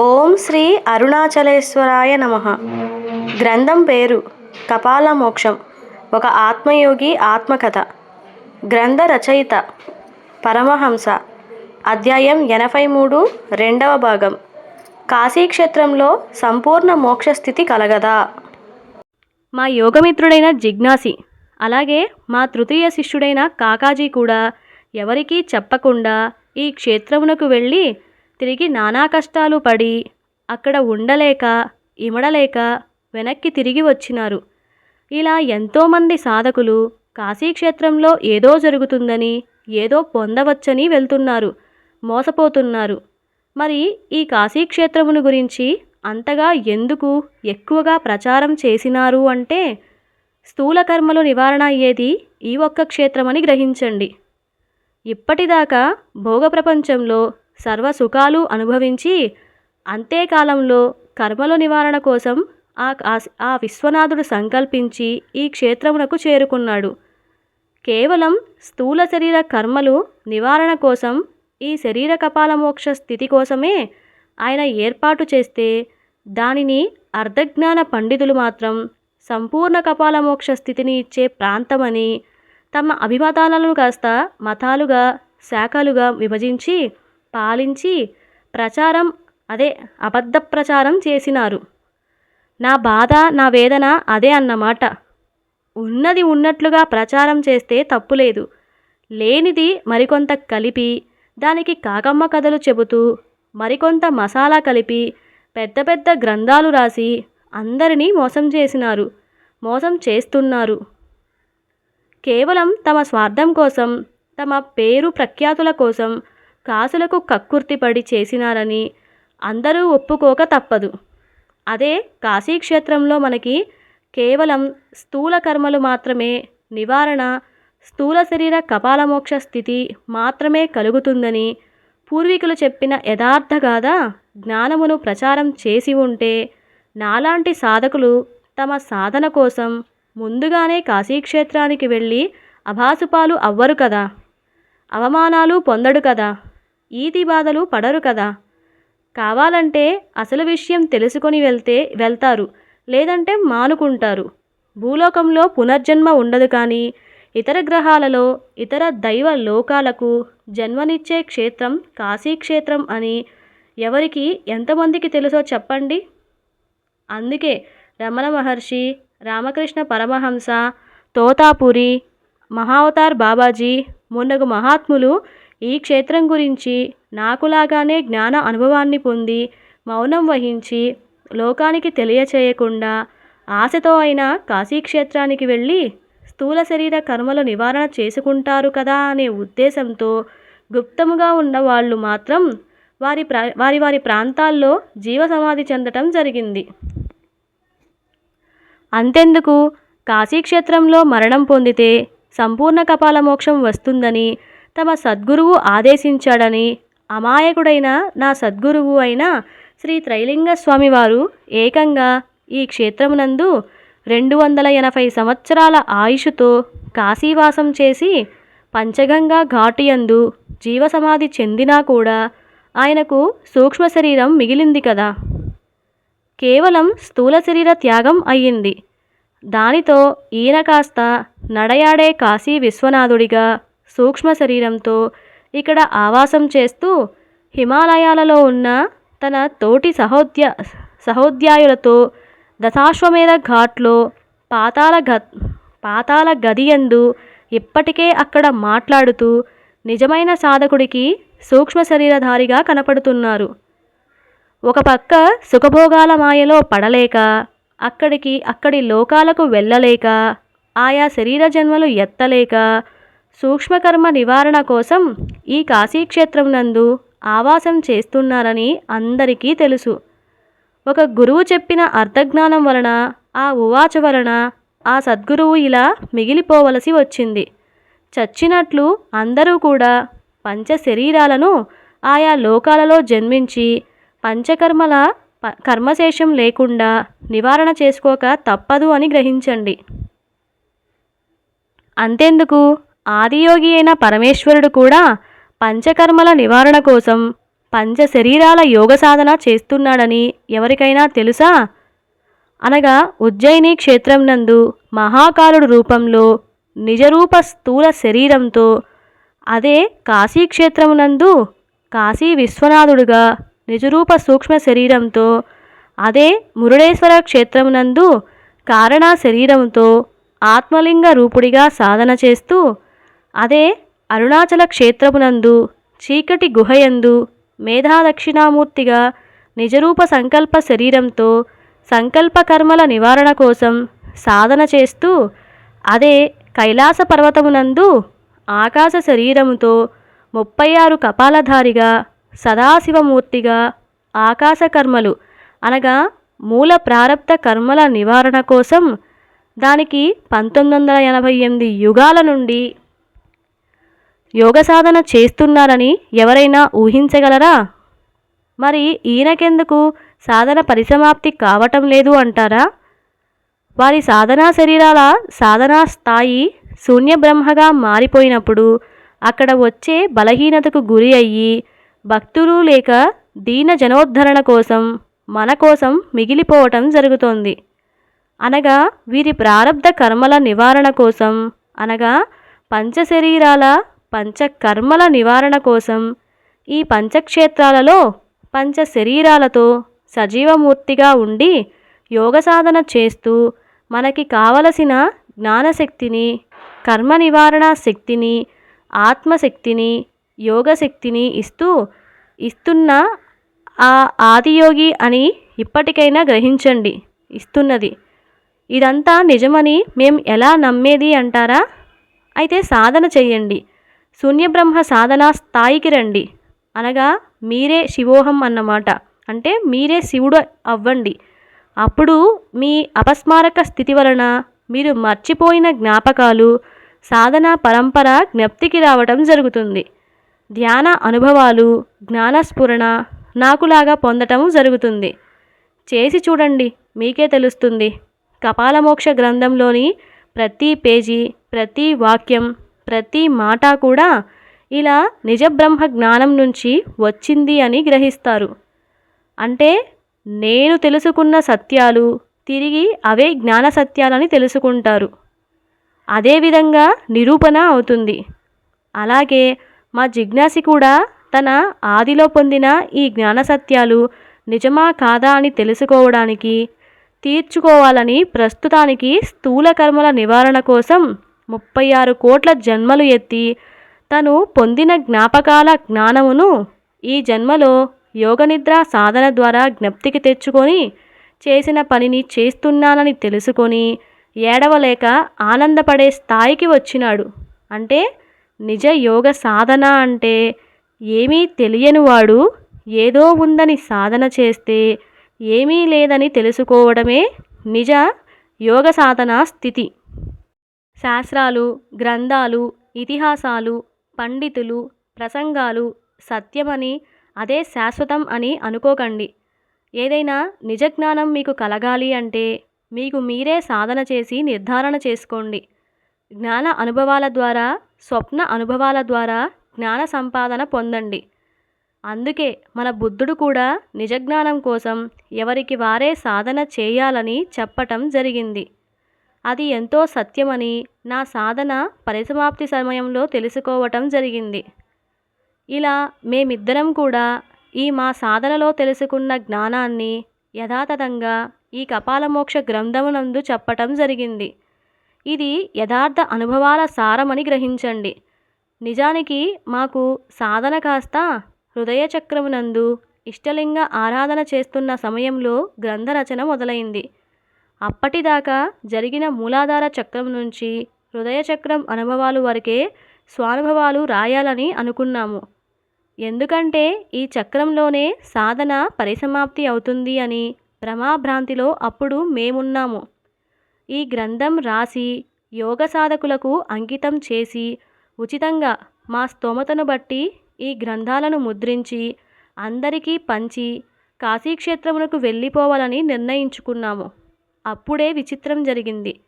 ఓం శ్రీ అరుణాచలేశ్వరాయ నమ. గ్రంథం పేరు కపాల మోక్షం ఒక ఆత్మయోగి ఆత్మకథ. గ్రంథ రచయిత పరమహంస అధ్యాయం ఎనభై మూడు రెండవ భాగం. కాశీక్షేత్రంలో సంపూర్ణ మోక్షస్థితి కలగదా? మా యోగమిత్రుడైన జిజ్ఞాసి అలాగే మా తృతీయ శిష్యుడైన కాకాజీ కూడా ఎవరికీ చెప్పకుండా ఈ క్షేత్రమునకు వెళ్ళి తిరిగి నానా కష్టాలు పడి అక్కడ ఉండలేక ఇమడలేక వెనక్కి తిరిగి వచ్చినారు. ఇలా ఎంతోమంది సాధకులు కాశీక్షేత్రంలో ఏదో జరుగుతుందని ఏదో పొందవచ్చని వెళ్తున్నారు మోసపోతున్నారు. మరి ఈ కాశీక్షేత్రమును గురించి అంతగా ఎందుకు ఎక్కువగా ప్రచారం చేసినారు అంటే స్థూల కర్మలు నివారణ అయ్యేది ఈ ఒక్క క్షేత్రమని గ్రహించండి. ఇప్పటిదాకా భోగ ప్రపంచంలో సర్వ సుఖాలు అనుభవించి అంతేకాలంలో కర్మల నివారణ కోసం ఆ ఆ విశ్వనాథుడు సంకల్పించి ఈ క్షేత్రమునకు చేరుకున్నాడు. కేవలం స్థూల శరీర కర్మలు నివారణ కోసం ఈ శరీర కపాల మోక్ష స్థితి కోసమే ఆయన ఏర్పాటు చేస్తే దానిని అర్ధజ్ఞాన పండితులు మాత్రం సంపూర్ణ కపాల మోక్ష స్థితిని ఇచ్చే ప్రాంతమని తమ అభిమతాలను కాస్త మతాలుగా శాఖలుగా విభజించి పాలించి ప్రచారం అదే అబద్ధ ప్రచారం చేసినారు. నా బాధ నా వేదన అదే అన్నమాట. ఉన్నది ఉన్నట్లుగా ప్రచారం చేస్తే తప్పులేదు. లేనిది మరికొంత కలిపి దానికి కాకమ్మ కథలు చెబుతూ మరికొంత మసాలా కలిపి పెద్ద పెద్ద గ్రంథాలు రాసి అందరినీ మోసం చేసినారు మోసం చేస్తున్నారు. కేవలం తమ స్వార్థం కోసం తమ పేరు ప్రఖ్యాతుల కోసం కాసులకు కక్కుర్తిపడి చేసినారని అందరూ ఒప్పుకోక తప్పదు. అదే కాశీక్షేత్రంలో మనకి కేవలం స్థూల కర్మలు మాత్రమే నివారణ స్థూల శరీర కపాలమోక్ష స్థితి మాత్రమే కలుగుతుందని పూర్వీకులు చెప్పిన యథార్థ గాథ జ్ఞానమును ప్రచారం చేసి ఉంటే నాలాంటి సాధకులు తమ సాధన కోసం ముందుగానే కాశీక్షేత్రానికి వెళ్ళి అభాసుపాలు అవ్వరు కదా. అవమానాలు పొందడు కదా. ఈతి బాధలు పడరు కదా. కావాలంటే అసలు విషయం తెలుసుకొని వెళ్తే వెళ్తారు. లేదంటే మానుకుంటారు. భూలోకంలో పునర్జన్మ ఉండదు కానీ ఇతర గ్రహాలలో ఇతర దైవ లోకాలకు జన్మనిచ్చే క్షేత్రం కాశీక్షేత్రం అని ఎవరికి ఎంతమందికి తెలుసో చెప్పండి. అందుకే రమణ మహర్షి రామకృష్ణ పరమహంస తోతాపురి మహావతార్ బాబాజీ మున్నగు మహాత్ములు ఈ క్షేత్రం గురించి నాకులాగానే జ్ఞాన అనుభవాన్ని పొంది మౌనం వహించి లోకానికి తెలియచేయకుండా ఆశతో అయినా కాశీక్షేత్రానికి వెళ్ళి స్థూల శరీర కర్మల నివారణ చేసుకుంటారు కదా అనే ఉద్దేశంతో గుప్తముగా ఉన్న వాళ్ళు మాత్రం వారి ప్రా వారి వారి ప్రాంతాల్లో జీవ సమాధి చెందటం జరిగింది. అంతెందుకు? కాశీక్షేత్రంలో మరణం పొందితే సంపూర్ణ కపాల మోక్షం వస్తుందని తమ సద్గురువు ఆదేశించాడని అమాయకుడైన నా సద్గురువు అయిన శ్రీ త్రైలింగ స్వామివారు ఏకంగా ఈ క్షేత్రమునందు రెండు వందల ఎనభై సంవత్సరాల ఆయుషుతో కాశీవాసం చేసి పంచగంగా ఘాటియందు జీవసమాధి చెందినా కూడా ఆయనకు సూక్ష్మ శరీరం మిగిలింది కదా. కేవలం స్థూల శరీర త్యాగం అయ్యింది. దానితో ఈయన కాస్త నడయాడే కాశీ విశ్వనాథుడిగా సూక్ష్మ శరీరంతో ఇక్కడ ఆవాసం చేస్తూ హిమాలయాలలో ఉన్న తన తోటి సహోద్య సహోద్యాయులతో దశాశ్వమేధ ఘాట్లో పాతాళ గ పాతాళ గదియందు ఇప్పటికే అక్కడ మాట్లాడుతూ నిజమైన సాధకుడికి సూక్ష్మ శరీరధారిగా కనపడుతున్నారు. ఒక పక్క సుఖభోగాల మాయలో పడలేక అక్కడికి అక్కడి లోకాలకు వెళ్ళలేక ఆయా శరీర జన్మలు ఎత్తలేక సూక్ష్మకర్మ నివారణ కోసం ఈ కాశీక్షేత్రం నందు ఆవాసం చేస్తున్నారని అందరికీ తెలుసు. ఒక గురువు చెప్పిన అర్థజ్ఞానం వలన ఆ ఉవాచ వలన ఆ సద్గురువు ఇలా మిగిలిపోవలసి వచ్చింది. చచ్చినట్లు అందరూ కూడా పంచ శరీరాలను ఆయా లోకాలలో జన్మించి పంచకర్మల ప- కర్మశేషం లేకుండా నివారణ చేసుకోక తప్పదు అని గ్రహించండి. అంతెందుకు? ఆదియోగి అయిన పరమేశ్వరుడు కూడా పంచకర్మల నివారణ కోసం పంచ శరీరాల యోగ సాధన చేస్తున్నాడని ఎవరికైనా తెలుసా? అనగా ఉజ్జయిని క్షేత్రం నందు మహాకాలుడు రూపంలో నిజరూప స్థూల శరీరంతో అదే కాశీక్షేత్రమునందు కాశీ విశ్వనాథుడుగా నిజరూప సూక్ష్మ శరీరంతో అదే మురుడేశ్వర క్షేత్రమునందు కారణ శరీరంతో ఆత్మలింగ రూపుడిగా సాధన చేస్తూ అదే అరుణాచల క్షేత్రమునందు చీకటి గుహయందు మేధాదక్షిణామూర్తిగా నిజరూప సంకల్ప శరీరంతో సంకల్ప కర్మల నివారణ కోసం సాధన చేస్తూ అదే కైలాస పర్వతమునందు ఆకాశ శరీరముతో ముప్పై ఆరు కపాలధారిగా సదాశివమూర్తిగా ఆకాశ కర్మలు అనగా మూల ప్రారంభ కర్మల నివారణ కోసం దానికి పంతొమ్మిది వందల ఎనభై ఎనిమిది యుగాల నుండి యోగ సాధన చేస్తున్నారని ఎవరైనా ఊహించగలరా? మరి ఈయనకెందుకు సాధన పరిసమాప్తి కావటం లేదు అంటారా? వారి సాధనా శరీరాల సాధనా స్థాయి శూన్య బ్రహ్మగా మారిపోయినప్పుడు అక్కడ వచ్చే బలహీనతకు గురి అయ్యి భక్తులు లేక దీన జనోద్ధరణ కోసం మన కోసం మిగిలిపోవటం జరుగుతోంది. అనగా వీరి ప్రారబ్ధ కర్మల నివారణ కోసం అనగా పంచశరీరాల పంచకర్మల నివారణ కోసం ఈ పంచక్షేత్రాలలో పంచ శరీరాలతో సజీవమూర్తిగా ఉండి యోగ సాధన చేస్తూ మనకి కావలసిన జ్ఞానశక్తిని కర్మ నివారణ శక్తిని ఆత్మశక్తిని యోగశక్తిని ఇస్తూ ఇస్తున్న ఆ ఆదియోగి అని ఇప్పటికైనా గ్రహించండి. ఇస్తున్నది. ఇదంతా నిజమని మేము ఎలా నమ్మేది అంటారా? అయితే సాధన చేయండి. శూన్యబ్రహ్మ సాధనా స్థాయికి రండి. అనగా మీరే శివోహం అన్నమాట. అంటే మీరే శివుడు అవ్వండి. అప్పుడు మీ అపస్మారక స్థితి వలన మీరు మర్చిపోయిన జ్ఞాపకాలు సాధన పరంపర జ్ఞప్తికి రావటం జరుగుతుంది. ధ్యాన అనుభవాలు జ్ఞానస్ఫురణ నాకులాగా పొందటం జరుగుతుంది. చేసి చూడండి మీకే తెలుస్తుంది. కపాలమోక్ష గ్రంథంలోని ప్రతి పేజీ ప్రతి వాక్యం ప్రతి మాట కూడా ఇలా నిజబ్రహ్మ జ్ఞానం నుంచి వచ్చింది అని గ్రహిస్తారు. అంటే నేను తెలుసుకున్న సత్యాలు తిరిగి అవే జ్ఞాన సత్యాలని తెలుసుకుంటారు. అదేవిధంగా నిరూపణ అవుతుంది. అలాగే మా జిజ్ఞాసి కూడా తన ఆదిలో పొందిన ఈ జ్ఞాన సత్యాలు నిజమా కాదా అని తెలుసుకోవడానికి తీర్చుకోవాలని ప్రస్తుతానికి స్థూల కర్మల నివారణ కోసం ముప్పై ఆరు కోట్ల జన్మలు ఎత్తి తను పొందిన జ్ఞాపకాల జ్ఞానమును ఈ జన్మలో యోగనిద్ర సాధన ద్వారా జ్ఞప్తికి తెచ్చుకొని చేసిన పనిని చేస్తున్నానని తెలుసుకొని ఏడవలేక ఆనందపడే స్థాయికి వచ్చినాడు. అంటే నిజ యోగ సాధన అంటే ఏమీ తెలియని వాడు ఏదో ఉందని సాధన చేస్తే ఏమీ లేదని తెలుసుకోవడమే నిజ యోగ సాధన స్థితి. శాస్త్రాలు గ్రంథాలు ఇతిహాసాలు పండితులు ప్రసంగాలు సత్యమని అదే శాశ్వతం అని అనుకోకండి. ఏదైనా నిజ జ్ఞానం మీకు కలగాలి అంటే మీకు మీరే సాధన చేసి నిర్ధారణ చేసుకోండి. జ్ఞాన అనుభవాల ద్వారా స్వప్న అనుభవాల ద్వారా జ్ఞాన సంపాదన పొందండి. అందుకే మన బుద్ధుడు కూడా నిజజ్ఞానం కోసం ఎవరికి వారే సాధన చేయాలని చెప్పటం జరిగింది. అది ఎంతో సత్యమని నా సాధన పరిసమాప్తి సమయంలో తెలుసుకోవటం జరిగింది. ఇలా మేమిద్దరం కూడా ఈ మా సాధనలో తెలుసుకున్న జ్ఞానాన్ని యథాతథంగా ఈ కపాలమోక్ష గ్రంథమునందు చెప్పటం జరిగింది. ఇది యథార్థ అనుభవాల సారమని గ్రహించండి. నిజానికి మాకు సాధన కాస్త హృదయ చక్రమునందు ఇష్టలింగ ఆరాధన చేస్తున్న సమయంలో గ్రంథ రచన మొదలైంది. అప్పటిదాకా జరిగిన మూలాధార చక్రం నుంచి హృదయ చక్రం అనుభవాలు వరకే స్వానుభవాలు రాయాలని అనుకున్నాము. ఎందుకంటే ఈ చక్రంలోనే సాధన పరిసమాప్తి అవుతుంది అని భ్రమాభ్రాంతిలో అప్పుడు మేమున్నాము. ఈ గ్రంథం రాసి యోగ సాధకులకు అంకితం చేసి ఉచితంగా మా స్తోమతను బట్టి ఈ గ్రంథాలను ముద్రించి అందరికీ పంచి కాశీక్షేత్రమునకు వెళ్ళిపోవాలని నిర్ణయించుకున్నాము. అప్పుడే విచిత్రం జరిగింది.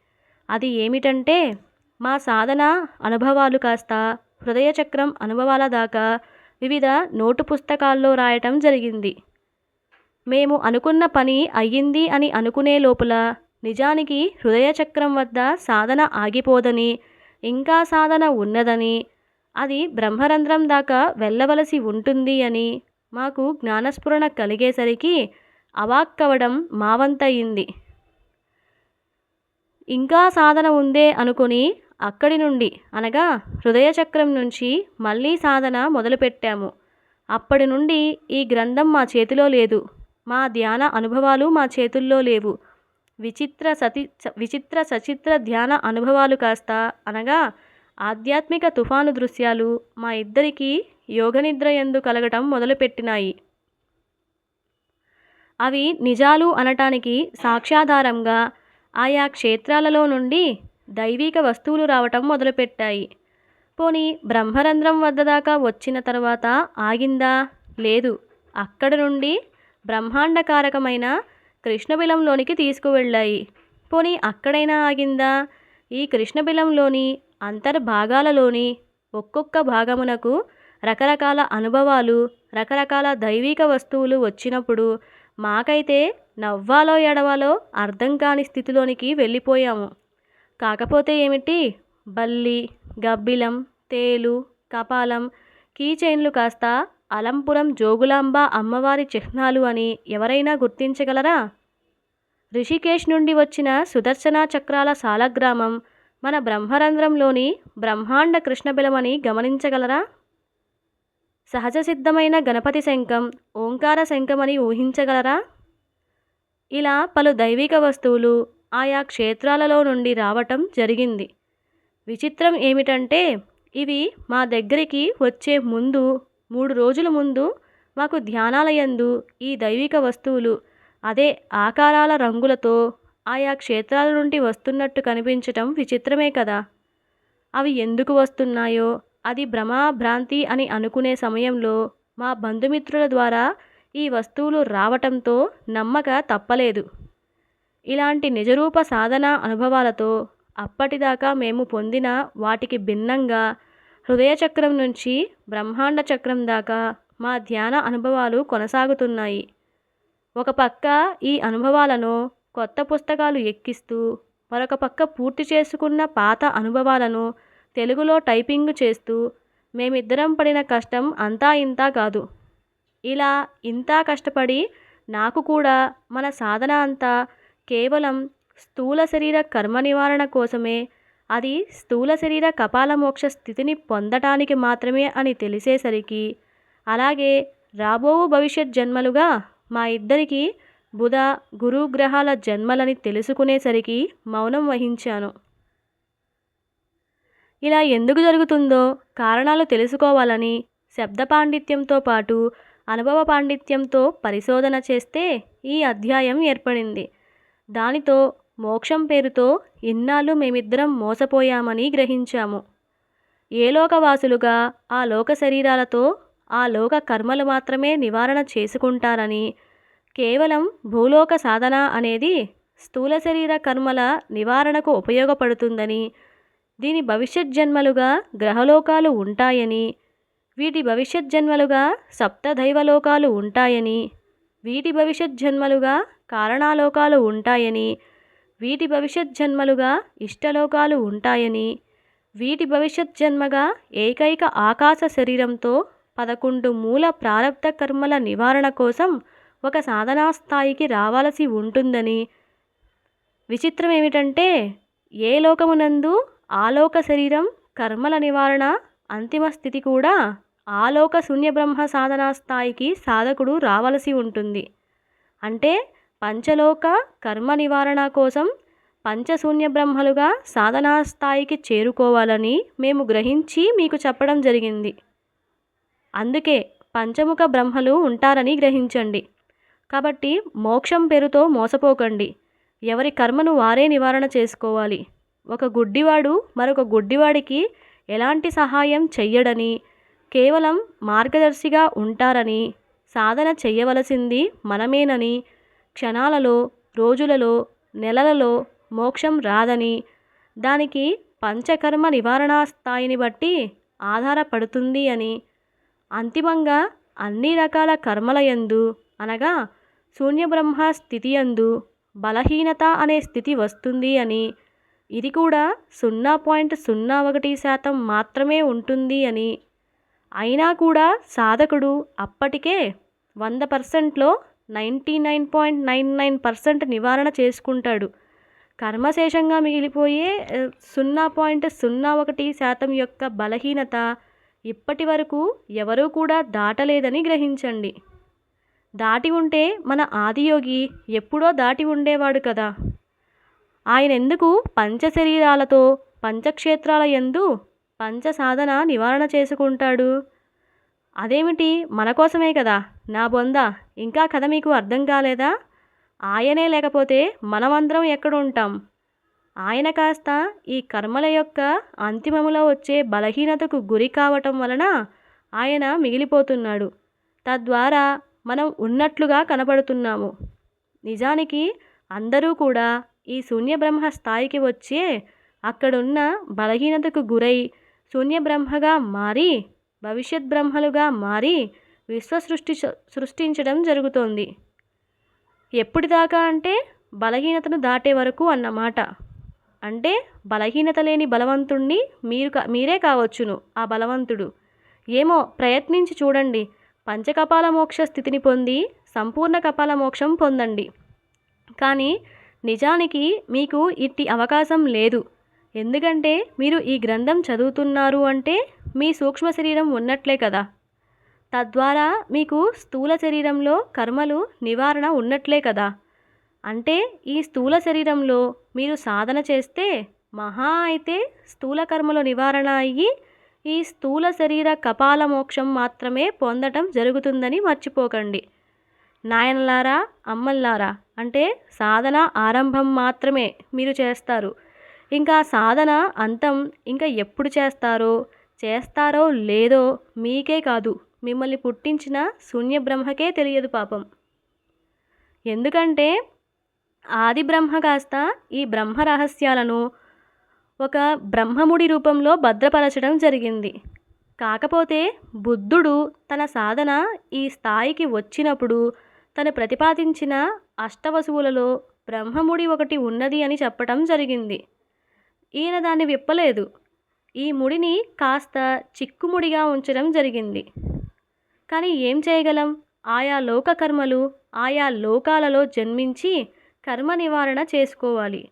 అది ఏమిటంటే మా సాధన అనుభవాలు కాస్త హృదయచక్రం అనుభవాల దాకా వివిధ నోటు పుస్తకాల్లో రాయటం జరిగింది. మేము అనుకున్న పని అయ్యింది అని అనుకునే లోపల నిజానికి హృదయచక్రం వద్ద సాధన ఆగిపోదని ఇంకా సాధన ఉన్నదని అది బ్రహ్మరంధ్రం దాకా వెళ్ళవలసి ఉంటుంది అని మాకు జ్ఞానస్ఫురణ కలిగేసరికి అవాక్కవడం మావంతయింది ఇంకా సాధన ఉందే అనుకుని అక్కడి నుండి అనగా హృదయ చక్రం నుంచి మళ్ళీ సాధన మొదలుపెట్టాము. అప్పటి నుండి ఈ గ్రంథం మా చేతిలో లేదు. మా ధ్యాన అనుభవాలు మా చేతుల్లో లేవు. విచిత్ర సతి విచిత్ర సచిత్ర ధ్యాన అనుభవాలు కాస్త అనగా ఆధ్యాత్మిక తుఫాను దృశ్యాలు మా ఇద్దరికీ యోగనిద్ర ఎందు కలగటం మొదలుపెట్టినాయి. అవి నిజాలు అనటానికి సాక్ష్యాధారంగా ఆయా క్షేత్రాలలో నుండి దైవిక వస్తువులు రావటం మొదలుపెట్టాయి. పోనీ బ్రహ్మరంధ్రం వద్ద దాకా వచ్చిన తర్వాత ఆగిందా? లేదు. అక్కడ నుండి బ్రహ్మాండకారకమైన కృష్ణబిలంలోనికి తీసుకువెళ్ళాయి. పోనీ అక్కడైనా ఆగిందా? ఈ కృష్ణబిలంలోని అంతర్భాగాలలోని ఒక్కొక్క భాగమునకు రకరకాల అనుభవాలు రకరకాల దైవిక వస్తువులు వచ్చినప్పుడు మాకైతే నవ్వాలో ఎడవాలో అర్థం కాని స్థితిలోనికి వెళ్ళిపోయాము. కాకపోతే ఏమిటి? బల్లి గబ్బిలం తేలు కపాలం కీచైన్లు కాస్త అలంపురం జోగులాంబ అమ్మవారి చిహ్నాలు అని ఎవరైనా గుర్తించగలరా? రిషికేశ్ నుండి వచ్చిన సుదర్శన చక్రాల సాలగ్రామం మన బ్రహ్మరంధ్రంలోని బ్రహ్మాండ కృష్ణబిలమని గమనించగలరా? సహజ సిద్ధమైన గణపతి శంఖం ఓంకార శంఖమని ఊహించగలరా? ఇలా పలు దైవిక వస్తువులు ఆయా క్షేత్రాలలో నుండి రావటం జరిగింది. విచిత్రం ఏమిటంటే ఇవి మా దగ్గరికి వచ్చే ముందు మూడు రోజుల ముందు మాకు ధ్యానాలయందు ఈ దైవిక వస్తువులు అదే ఆకారాల రంగులతో ఆయా క్షేత్రాల నుండి వస్తున్నట్టు కనిపించటం విచిత్రమే కదా. అవి ఎందుకు వస్తున్నాయో అది భ్రమ భ్రాంతి అని అనుకునే సమయంలో మా బంధుమిత్రుల ద్వారా ఈ వస్తువులు రావటంతో నమ్మక తప్పలేదు. ఇలాంటి నిజరూప సాధన అనుభవాలతో అప్పటిదాకా మేము పొందిన వాటికి భిన్నంగా హృదయచక్రం నుంచి బ్రహ్మాండ చక్రం దాకా మా ధ్యాన అనుభవాలు కొనసాగుతున్నాయి. ఒక పక్క ఈ అనుభవాలను కొత్త పుస్తకాలు ఎక్కిస్తూ మరొక పక్క పూర్తి చేసుకున్న పాత అనుభవాలను తెలుగులో టైపింగ్ చేస్తూ మేమిద్దరం పడిన కష్టం అంతా ఇంతా కాదు. ఇలా ఇంతా కష్టపడి నాకు కూడా మన సాధన అంతా కేవలం స్థూల శరీర కర్మ నివారణ కోసమే అది స్థూల శరీర కపాలమోక్ష స్థితిని పొందటానికి మాత్రమే అని తెలిసేసరికి అలాగే రాబో భవిష్యత్ జన్మలుగా మా ఇద్దరికి బుధ గురు గ్రహాల జన్మలని తెలుసుకునేసరికి మౌనం వహించాను. ఇలా ఎందుకు జరుగుతుందో కారణాలు తెలుసుకోవాలని శబ్ద పాండిత్యంతో పాటు అనుభవ పాండిత్యంతో పరిశోధన చేస్తే ఈ అధ్యాయం ఏర్పడింది. దానితో మోక్షం పేరుతో ఇన్నాళ్ళు మేమిద్దరం మోసపోయామని గ్రహించాము. ఏ లోకవాసులుగా ఆ లోక శరీరాలతో ఆ లోక కర్మలు మాత్రమే నివారణ చేసుకుంటారని కేవలం భూలోక సాధన అనేది స్థూల శరీర కర్మల నివారణకు ఉపయోగపడుతుందని దీని భవిష్యత్ జన్మలుగా గ్రహలోకాలు ఉంటాయని వీటి భవిష్యత్ జన్మలుగా సప్త దైవలోకాలు ఉంటాయని వీటి భవిష్యత్ జన్మలుగా కారణాలోకాలు ఉంటాయని వీటి భవిష్యత్ జన్మలుగా ఇష్టలోకాలు ఉంటాయని వీటి భవిష్యత్ జన్మగా ఏకైక ఆకాశ శరీరంతో పదకొండు మూల ప్రారంధ కర్మల నివారణ కోసం ఒక సాధనా స్థాయికి రావాల్సి ఉంటుందని. విచిత్రం ఏమిటంటే ఏ లోకమునందు ఆలోక శరీరం కర్మల నివారణ అంతిమ స్థితి కూడా ఆలోక శూన్యబ్రహ్మ సాధనా స్థాయికి సాధకుడు రావలసి ఉంటుంది. అంటే పంచలోక కర్మ నివారణ కోసం పంచశూన్య బ్రహ్మలుగా సాధనా స్థాయికి చేరుకోవాలని మేము గ్రహించి మీకు చెప్పడం జరిగింది. అందుకే పంచముఖ బ్రహ్మలు ఉంటారని గ్రహించండి. కాబట్టి మోక్షం పేరుతో మోసపోకండి. ఎవరి కర్మను వారే నివారణ చేసుకోవాలి. ఒక గుడ్డివాడు మరొక గుడ్డివాడికి ఎలాంటి సహాయం చెయ్యడని కేవలం మార్గదర్శిగా ఉంటారని సాధన చెయ్యవలసింది మనమేనని క్షణాలలో రోజులలో నెలలలో మోక్షం రాదని దానికి పంచకర్మ నివారణా స్థాయిని బట్టి ఆధారపడుతుంది అని. అంతిమంగా అన్ని రకాల కర్మల యందు అనగా శూన్యబ్రహ్మ స్థితి యందు బలహీనత అనే స్థితి వస్తుంది అని ఇది కూడా సున్నా పాయింట్ సున్నా ఒకటి శాతం మాత్రమే ఉంటుంది అని. అయినా కూడా సాధకుడు అప్పటికే వంద పర్సెంట్లో ninety nine point nine nine percent నివారణ చేసుకుంటాడు. కర్మశేషంగా మిగిలిపోయే సున్నా పాయింట్ సున్నా ఒకటి శాతం యొక్క బలహీనత ఇప్పటి వరకు ఎవరూ కూడా దాటలేదని గ్రహించండి. దాటి ఉంటే మన ఆదియోగి ఎప్పుడో దాటి ఉండేవాడు కదా. ఆయన ఎందుకు పంచశరీరాలతో పంచక్షేత్రాల ఎందు పంచ సాధన నివారణ చేసుకుంటాడు? అదేమిటి? మన కోసమే కదా? నా బొంద ఇంకా కథ మీకు అర్థం కాలేదా? ఆయనే లేకపోతే మనమందరం ఎక్కడ ఉంటాం ఆయన కాస్త ఈ కర్మల యొక్క అంతిమములో వచ్చే బలహీనతకు గురి కావటం వలన ఆయన మిగిలిపోతున్నాడు. తద్వారా మనం ఉన్నట్లుగా కనపడుతున్నాము. నిజానికి అందరూ కూడా ఈ శూన్యబ్రహ్మ స్థాయికి వచ్చే అక్కడున్న బలహీనతకు గురై శూన్యబ్రహ్మగా మారి భవిష్యత్ బ్రహ్మలుగా మారి విశ్వ సృష్టి సృష్టించడం జరుగుతోంది. ఎప్పటిదాకా అంటే బలహీనతను దాటే వరకు అన్నమాట. అంటే బలహీనత లేని బలవంతుణ్ణి మీరు కా మీరే కావచ్చును ఆ బలవంతుడు. ఏమో ప్రయత్నించి చూడండి. పంచకపాల మోక్ష స్థితిని పొంది సంపూర్ణ కపాల మోక్షం పొందండి. కానీ నిజానికి మీకు ఇట్టి అవకాశం లేదు. ఎందుకంటే మీరు ఈ గ్రంథం చదువుతున్నారు అంటే మీ సూక్ష్మ శరీరం ఉన్నట్లే కదా. తద్వారా మీకు స్థూల శరీరంలో కర్మలు నివారణ ఉన్నట్లే కదా. అంటే ఈ స్థూల శరీరంలో మీరు సాధన చేస్తే మహా అయితే స్థూల కర్మలు నివారణ అయ్యి ఈ స్థూల శరీర కపాల మోక్షం మాత్రమే పొందటం జరుగుతుందని మర్చిపోకండి. నాయనలారా అమ్మల్లారా అంటే సాధన ఆరంభం మాత్రమే మీరు చేస్తారు. ఇంకా సాధన అంతం ఇంకా ఎప్పుడు చేస్తారో చేస్తారో లేదో మీకే కాదు మిమ్మల్ని పుట్టించిన శూన్య బ్రహ్మకే తెలియదు పాపం. ఎందుకంటే ఆది బ్రహ్మ కాస్త ఈ బ్రహ్మ రహస్యాలను ఒక బ్రహ్మముడి రూపంలో భద్రపరచడం జరిగింది. కాకపోతే బుద్ధుడు తన సాధన ఈ స్థాయికి వచ్చినప్పుడు తను ప్రతిపాదించిన అష్టవసువులలో బ్రహ్మముడి ఒకటి ఉన్నది అని చెప్పటం జరిగింది. ఈయన దాన్ని విప్పలేదు. ఈ ముడిని కాస్త చిక్కుముడిగా ఉంచడం జరిగింది. కానీ ఏం చేయగలం? ఆయా లోక కర్మలు ఆయా లోకాలలో జన్మించి కర్మ నివారణ చేసుకోవాలి.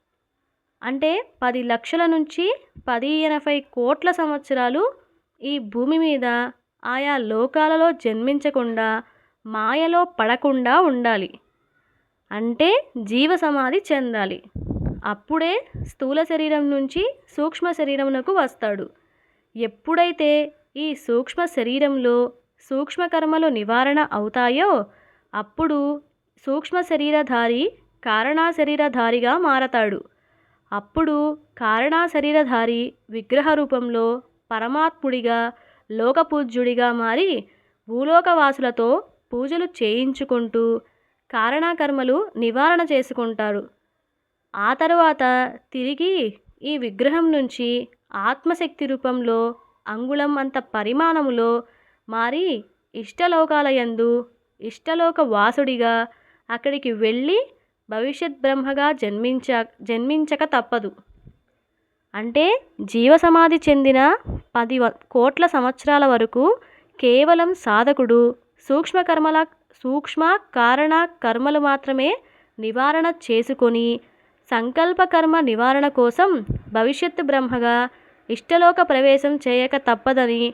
అంటే పది లక్షల నుంచి పది ఎనభై కోట్ల సంవత్సరాలు ఈ భూమి మీద ఆయా లోకాలలో జన్మించకుండా మాయలో పడకుండా ఉండాలి. అంటే జీవ సమాధి చెందాలి. అప్పుడే స్థూల శరీరం నుంచి సూక్ష్మ శరీరమునకు వస్తాడు. ఎప్పుడైతే ఈ సూక్ష్మ శరీరంలో సూక్ష్మ కర్మలు నివారణ అవుతాయో అప్పుడు సూక్ష్మ శరీరధారి కారణా శరీరధారిగా మారతాడు. అప్పుడు కారణా శరీరధారి విగ్రహ రూపంలో పరమాత్ముడిగా లోకపూజ్యుడిగా మారి భూలోకవాసులతో పూజలు చేయించుకుంటూ కారణకర్మలు నివారణ చేసుకుంటారు. ఆ తరువాత తిరిగి ఈ విగ్రహం నుంచి ఆత్మశక్తి రూపంలో అంగుళం అంత పరిమాణములో మారి ఇష్టలోకాలయందు ఇష్టలోక వాసుడిగా అక్కడికి వెళ్ళి భవిష్యత్ బ్రహ్మగా జన్మించ జన్మించక తప్పదు. అంటే జీవ సమాధి చెందిన పది కోట్ల సంవత్సరాల వరకు కేవలం సాధకుడు సూక్ష్మ కర్మల సూక్ష్మ కారణ కర్మలు మాత్రమే నివారణ చేసుకొని సంకల్ప కర్మ నివారణ కోసం భవిష్యత్తు బ్రహ్మగా ఇష్టలోక ప్రవేశం చేయక తప్పదని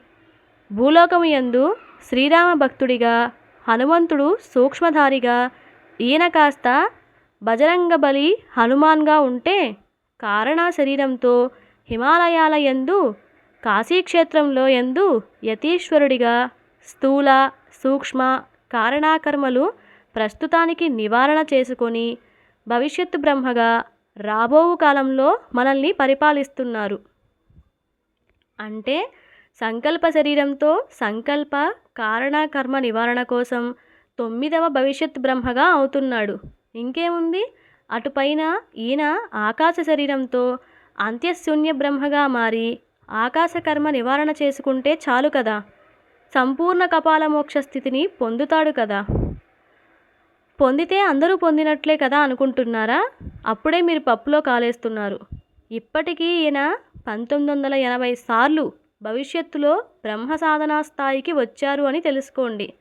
భూలోకము యందు శ్రీరామ భక్తుడిగా హనుమంతుడు సూక్ష్మధారిగా ఈయన కాస్త బజరంగ బలి హనుమాన్గా ఉంటే కారణ శరీరంతో హిమాలయాల యందు కాశీక్షేత్రంలో యందు యతీశ్వరుడిగా స్థూల సూక్ష్మ కారణాకర్మలు ప్రస్తుతానికి నివారణ చేసుకొని భవిష్యత్తు బ్రహ్మగా రాబోవు కాలంలో మనల్ని పరిపాలిస్తున్నారు. అంటే సంకల్ప శరీరంతో సంకల్ప కారణకర్మ నివారణ కోసం తొమ్మిదవ భవిష్యత్ బ్రహ్మగా అవుతున్నాడు. ఇంకేముంది? అటుపైన ఈయన ఆకాశ శరీరంతో అంత్యశూన్య బ్రహ్మగా మారి ఆకాశకర్మ నివారణ చేసుకుంటే చాలు కదా. సంపూర్ణ కపాల మోక్ష స్థితిని పొందుతాడు కదా. పొందితే అందరూ పొందినట్లే కదా అనుకుంటున్నారా? అప్పుడే మీరు పప్పులో కాలేస్తున్నారు. ఇప్పటికీ ఈయన పంతొమ్మిది వందల ఎనభై సార్లు భవిష్యత్తులో బ్రహ్మ సాధనా స్థాయికి వచ్చారు అని తెలుసుకోండి.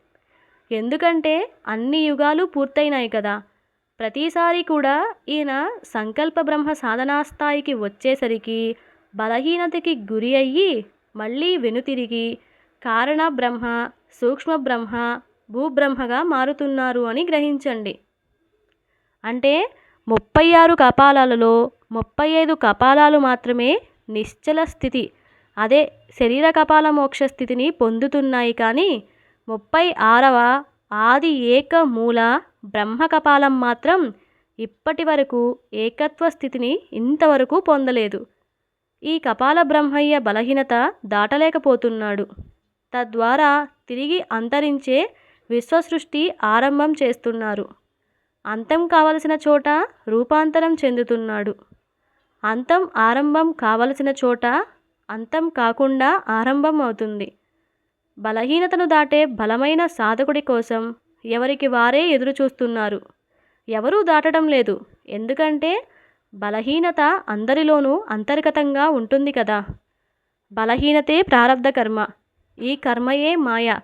ఎందుకంటే అన్ని యుగాలు పూర్తయినాయి కదా. ప్రతిసారి కూడా ఈయన సంకల్ప బ్రహ్మ సాధనా స్థాయికి వచ్చేసరికి బలహీనతకి గురి అయ్యి మళ్ళీ వెనుతిరిగి కారణ బ్రహ్మ సూక్ష్మ బ్రహ్మ భూబ్రహ్మగా మారుతున్నారు అని గ్రహించండి. అంటే ముప్పై ఆరు కపాలాలలో ముప్పై ఐదు కపాలాలు మాత్రమే నిశ్చల స్థితి. అదే శరీర కపాల మోక్ష స్థితిని పొందుతున్నాయి కానీ ముప్పై ఆరవ ఆది ఏక మూల బ్రహ్మ కపాలం మాత్రం ఇప్పటి వరకు ఏకత్వ స్థితిని ఇంతవరకు పొందలేదు. ఈ కపాల బ్రహ్మయ్య బలహీనత దాటలేకపోతున్నాడు. తద్వారా తిరిగి అంతరించే విశ్వసృష్టి ఆరంభం చేస్తున్నారు అంతం కావలసిన చోట రూపాంతరం చెందుతున్నాడు. అంతం ఆరంభం కావలసిన చోట అంతం కాకుండా ఆరంభం అవుతుంది. బలహీనతను దాటే బలమైన సాధకుడి కోసం ఎవరికి వారే ఎదురు చూస్తున్నారు. ఎవరూ దాటడం లేదు. ఎందుకంటే బలహీనత అందరిలోనూ అంతర్గతంగా ఉంటుంది కదా. బలహీనతే ప్రారంధ కర్మ ఈ కర్మయే మాయ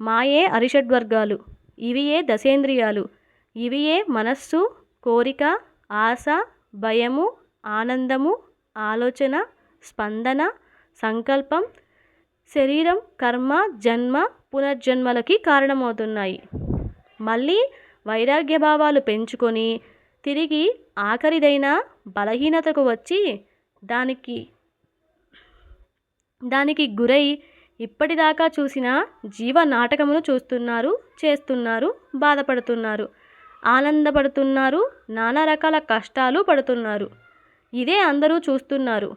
మాయే అరిషడ్వర్గాలు ఇవియే దశేంద్రియాలు ఇవియే మనస్సు కోరిక ఆశ భయము ఆనందము ఆలోచన స్పందన సంకల్పం శరీరం కర్మ జన్మ పునర్జన్మలకి కారణమవుతున్నాయి. మళ్ళీ వైరాగ్య భావాలు పెంచుకొని తిరిగి ఆఖరిదైన బలహీనతకు వచ్చి దానికి దానికి గురై ఇప్పటిదాకా చూసిన జీవ నాటకమును చూస్తున్నారు చేస్తున్నారు బాధపడుతున్నారు. ఆనందపడుతున్నారు నానా రకాల కష్టాలు పడుతున్నారు. ఇదే అందరూ చూస్తున్నారు.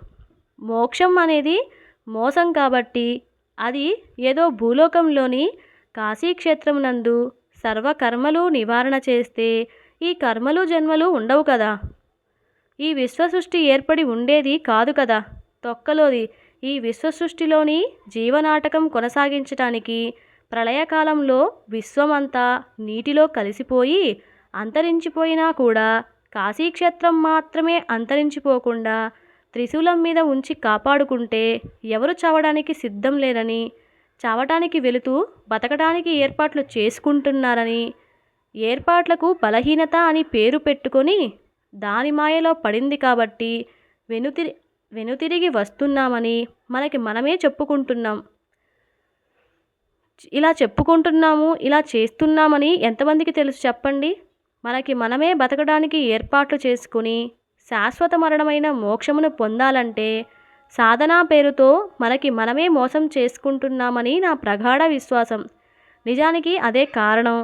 మోక్షం అనేది మోసం కాబట్టి అది ఏదో భూలోకంలోని కాశీక్షేత్రం నందు సర్వకర్మలు నివారణ చేస్తే ఈ కర్మలు జన్మలు ఉండవు కదా. ఈ విశ్వసృష్టి ఏర్పడి ఉండేది కాదు కదా. తొక్కలోది ఈ విశ్వసృష్టిలోని జీవనాటకం కొనసాగించటానికి ప్రళయకాలంలో విశ్వమంతా నీటిలో కలిసిపోయి అంతరించిపోయినా కూడా కాశీక్షేత్రం మాత్రమే అంతరించిపోకుండా త్రిశూలం మీద ఉంచి కాపాడుకుంటే ఎవరు చావడానికి సిద్ధం లేరని చావటానికి వెళుతూ బతకడానికి ఏర్పాట్లు చేసుకుంటున్నారని ఏర్పాట్లకు బలహీనత అని పేరు పెట్టుకొని దాని మాయలో పడింది కాబట్టి వెనుతిరి వెనుతిరిగి వస్తున్నామని మనకి మనమే చెప్పుకుంటున్నాం. ఇలా చెప్పుకుంటున్నాము ఇలా చేస్తున్నామని ఎంతమందికి తెలుసు చెప్పండి? మనకి మనమే బతకడానికి ఏర్పాట్లు చేసుకుని శాశ్వత మరణమైన మోక్షమును పొందాలంటే సాధనా పేరుతో మనకి మనమే మోసం చేసుకుంటున్నామని నా ప్రగాఢ విశ్వాసం. నిజానికి అదే కారణం.